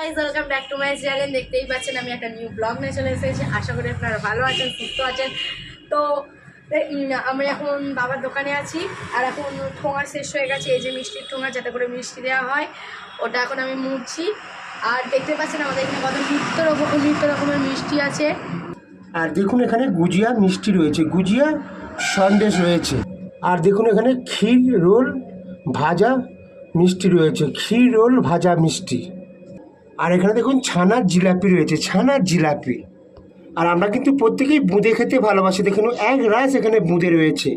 Guys welcome back to my channel দেখতেই পাচ্ছেন, আমি একটা নিউ ব্লগ নিয়ে চলে এসেছি। আশা করি আপনারা ভালো আছেন, সুস্থ আছেন। তো আমি এখন বাবার দোকানে আছি, আর এখন ঠোঙা শেষ হয়ে গেছে। এই যে মিষ্টির ঠোঙা, যাতে করে মিষ্টি দেওয়া হয়, ওটা এখন আমি মুড়ছি আর দেখতে পাচ্ছেন, আমাদের এখানে কত নিত্য রকম, নিত্য রকমের মিষ্টি আছে। আর দেখুন, এখানে গুজিয়া মিষ্টি রয়েছে। গুজিয়া সন্দেশ রয়েছে। আর দেখুন, এখানে ক্ষীর রোল ভাজা মিষ্টি রয়েছে। ক্ষীর রোল ভাজা মিষ্টি। আর এখানে দেখুন ছানার জিলাপি রয়েছে ছানার জিলাপি। আর আমরা কিন্তু প্রত্যেকেই বুঁদে খেতে ভালোবাসি, দেখুন এক রাস এখানে বুঁদে রয়েছে।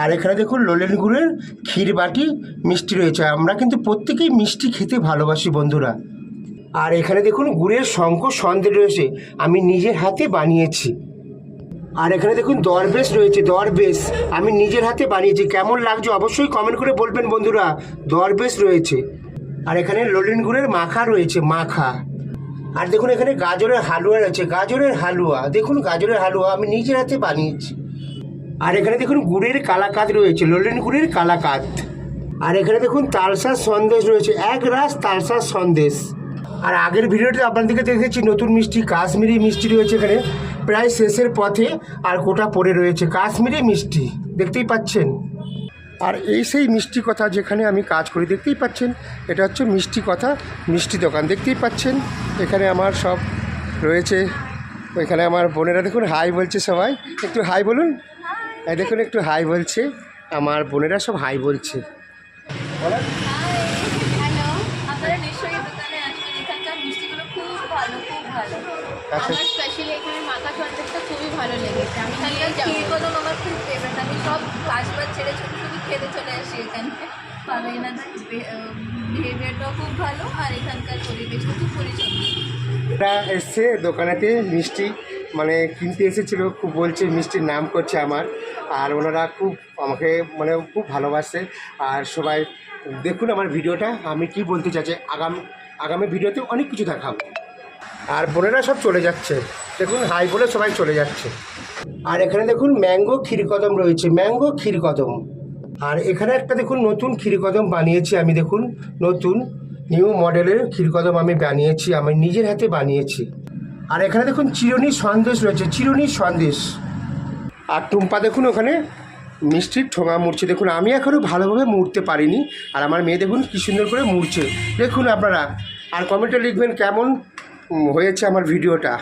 আর এখানে দেখুন লোলেন গুড়ের ক্ষীর বাটি মিষ্টি রয়েছে, আমরা কিন্তু প্রত্যেকেই মিষ্টি খেতে ভালোবাসি বন্ধুরা। আর এখানে দেখুন গুড়ের শঙ্খ সন্দেহ রয়েছে, আমি নিজের হাতে বানিয়েছি। আর এখানে দেখুন দরবেশ রয়েছে, দরবেশ, আমি নিজের হাতে বানিয়েছি, কেমন লাগছে অবশ্যই কমেন্ট করে বলবেন বন্ধুরা, দরবেশ রয়েছে। আর এখানে ললিন গুড়ের মাখা রয়েছে, মাখা। আর দেখুন এখানে গাজরের হালুয়া রয়েছে, গাজরের হালুয়া। দেখুন গাজরের হালুয়া, আমি নিজের হাতে বানিয়েছি। আর এখানে দেখুন গুড়ের কালাকাদ রয়েছে, ললিন গুড়ের কালাকাদ। আর এখানে দেখুন তালসার সন্দেশ রয়েছে, এক রাস তালসার সন্দেশ। আর আগের ভিডিওতে আপনাদেরকে দেখেছি, নতুন মিষ্টি, কাশ্মীরি মিষ্টি রয়েছে এখানে। প্রায় শেষের পথে আর কোটা পড়ে রয়েছে, কাশ্মীরি মিষ্টি। দেখতেই পাচ্ছেন? আর এই সেই মিষ্টি কথা যেখানে আমি কাজ করি দেখতেই পাচ্ছেন এটা হচ্ছে মিষ্টি কথা মিষ্টি দোকান দেখতেই পাচ্ছেন এখানে আমার সব রয়েছে। ওইখানে আমার বোনেরা দেখুন হাই বলছে সবাই একটু হাই বলুন। দেখুন একটু হাই বলছে আমার বোনেরা সব হাই বলছে। আচ্ছা। আমার স্পেশালি এখানে মাথা সন্দেশটা খুবই ভালো লেগেছে। আমি আমার খুব ফেভারিট আমি সব কাজবাজ ছেড়ে শুধু খেতে চলে আসি এখানে। এসছে দোকানেতে মিষ্টি মানে কিনতে এসেছিল, খুব বলছে মিষ্টির নাম করছে আমার। আর ওনারা খুব আমাকে মানে খুব ভালোবাসে। আর সবাই, দেখুন আমার ভিডিওটা, আমি কি বলতে চাইছি, আগাম, আগামী ভিডিওতে অনেক কিছু দেখাবো। আর বোনেরা সব চলে যাচ্ছে। দেখুন, হাই বলে সবাই চলে যাচ্ছে। আর এখানে দেখুন, ম্যাঙ্গো ক্ষীরকদম রয়েছে। ম্যাঙ্গো ক্ষীরকদম। আর এখানে একটা দেখুন নতুন ক্ষীরকদম বানিয়েছি আমি, দেখুন, নতুন নিউ মডেলের ক্ষীরকদম আমি বানিয়েছি, আমি নিজের হাতে বানিয়েছি। আর এখানে দেখুন চিরুনি সন্দেশ রয়েছে, চিরুনি সন্দেশ। আর টুম্পা দেখুন ওখানে মিষ্টির ঠোঙা মুড়ছে। দেখুন, আমি এখনও ভালোভাবে মুড়তে পারিনি, আর আমার মেয়ে দেখুন কী সুন্দর করে মুড়ছে। দেখুন আপনারা, আর কমেন্টে লিখবেন কেমন হয়েছে আমার ভিডিওটা।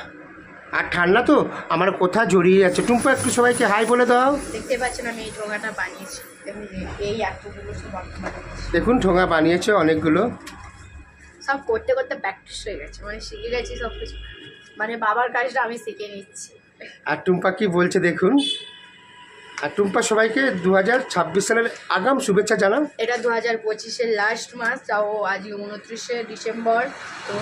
আর ঠান্ডা তো, আমার কোথা জড়িয়ে যাচ্ছে টুম্পা, একটু সবাইকে হাই বলে দাও। দেখতে পাচ্ছেন আমি এই ঠোঙাটা বানিয়েছি। দেখুন এই এতগুলো সব বর্তমানে দেখুন ঠোঙা বানিয়েছে অনেকগুলো। সব করতে করতে প্র্যাকটিস হয়ে গেছে মানে শিখে গেছি সব কিছু মানে বাবার কাজটা আমি শিখে নিচ্ছি। আর টুম্পা কি বলছে দেখুন? আর টুম্পা সবাইকে দু হাজার ছাব্বিশ সালের আগাম শুভেচ্ছা জানান এটা দু হাজার পঁচিশের লাস্ট মাস তাও আজকে উনত্রিশে ডিসেম্বর তো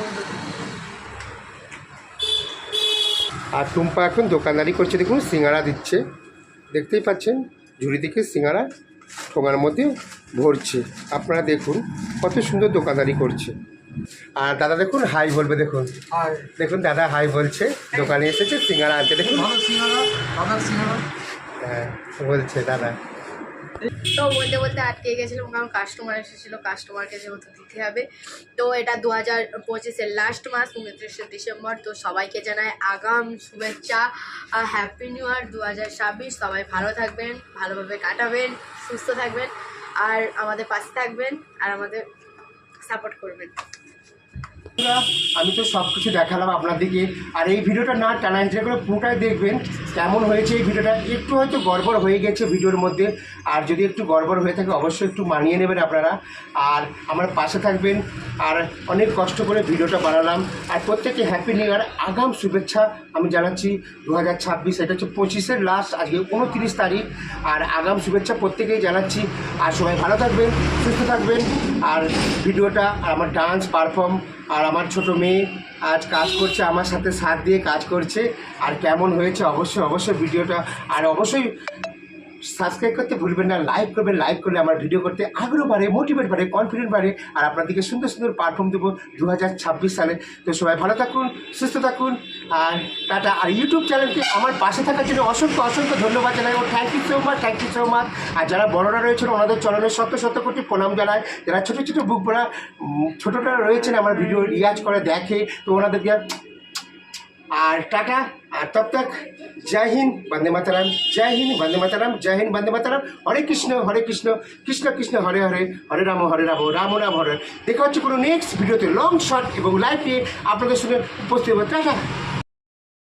আর টুম্পা এখন দোকানদারি করছে দেখুন সিঙ্গারা দিচ্ছে। দেখতেই পাচ্ছেন ঝুড়ি থেকে সিঙ্গারা ঠোঙার মধ্যে ভরছে। আপনারা দেখুন কত সুন্দর দোকানদারি করছে। আর দাদা দেখুন হাই বলবে দেখুন। দেখুন দাদা হাই বলছে দোকানে এসেছে সিঙ্গারা আনতে। দেখুন। হ্যাঁ বলছে দাদা। তো বলতে বলতে আটকে গেছিলাম, কারণ কাস্টমার এসেছিল কাস্টমারকে যেহেতু দিতে হবে। তো এটা দু হাজার পঁচিশের লাস্ট মাস, উনত্রিশে ডিসেম্বর, তো সবাইকে জানায় আগাম শুভেচ্ছা, আর হ্যাপি নিউ ইয়ার দু হাজার ছাব্বিশ। সবাই ভালো থাকবেন, ভালোভাবে কাটাবেন, সুস্থ থাকবেন, আর আমাদের পাশে থাকবেন, আর আমাদের সাপোর্ট করবেন। আমি তো সব কিছু দেখালাম আপনাদেরকে। আর এই ভিডিওটা না টানাইনটা করে পুরোটাই দেখবেন, কেমন হয়েছে এই ভিডিওটা। একটু হয়তো গড়বড় হয়ে গেছে ভিডিওর মধ্যে। আর যদি একটু গড়বড় হয়ে থাকে, অবশ্যই একটু মানিয়ে নেবেন আপনারা। আর আমার পাশে থাকবেন। আর অনেক কষ্ট করে ভিডিওটা বানালাম। আর প্রত্যেকে হ্যাপি নিউ ইয়ার আগাম শুভেচ্ছা আমি জানাচ্ছি দু হাজার ছাব্বিশ, এটা হচ্ছে পঁচিশের লাস্ট আজকে উনত্রিশ তারিখ। আর আগাম শুভেচ্ছা প্রত্যেকেই জানাচ্ছি। আর সবাই ভালো থাকবেন, সুস্থ থাকবেন। আর ভিডিওটা, আর আমার ডান্স পারফর্ম আর আমার ছোট মেয়ে আজ কাজ করছে, আমার সাথে সাথ দিয়ে কাজ করছে। আর কেমন হয়েছে অবশ্যই অবশ্যই ভিডিওটা আর অবশ্যই সাবস্ক্রাইব করতে ভুলবেন না লাইক করবেন লাইক করলে আমার ভিডিও করতে আগ্রহ বাড়ে মোটিভেট বাড়ে কনফিডেন্ট বাড়ে, আর আপনাদেরকে সুন্দর সুন্দর পারফর্ম দেবো দু হাজার ছাব্বিশ সালে। তো সবাই ভালো থাকুন, সুস্থ থাকুন, আর টাটা। আর ইউটিউব চ্যানেলকে আমার পাশে থাকার জন্য অসংখ্য অসংখ্য ধন্যবাদ জানাই ও thank you so much thank you so much আর যারা বড়রা রয়েছেন, ওনাদের চরণের শত শত কোটি প্রণাম জানায় যারা ছোটো ছোটো বুক পড়া ছোটোটা রয়েছেন, আমার ভিডিও রিয়াজ করে দেখে, তো ওনাদেরকে আর টাটা। আর তব তক, জয় হিন্দ, বন্দে মাতারাম, জয় হিন্দ, বন্দে মাতারাম, জয় হিন্দ, বন্দে মাতারাম। হরে কৃষ্ণ হরে কৃষ্ণ কৃষ্ণ কৃষ্ণ, হরে হরে হরে রাম হরে রাম রাম রাম, হরে। দেখা হচ্ছে কোনো নেক্সট ভিডিওতে লং শর্ট এবং নিয়ে। আপনাদের সঙ্গে উপস্থিত হবে। টাটা।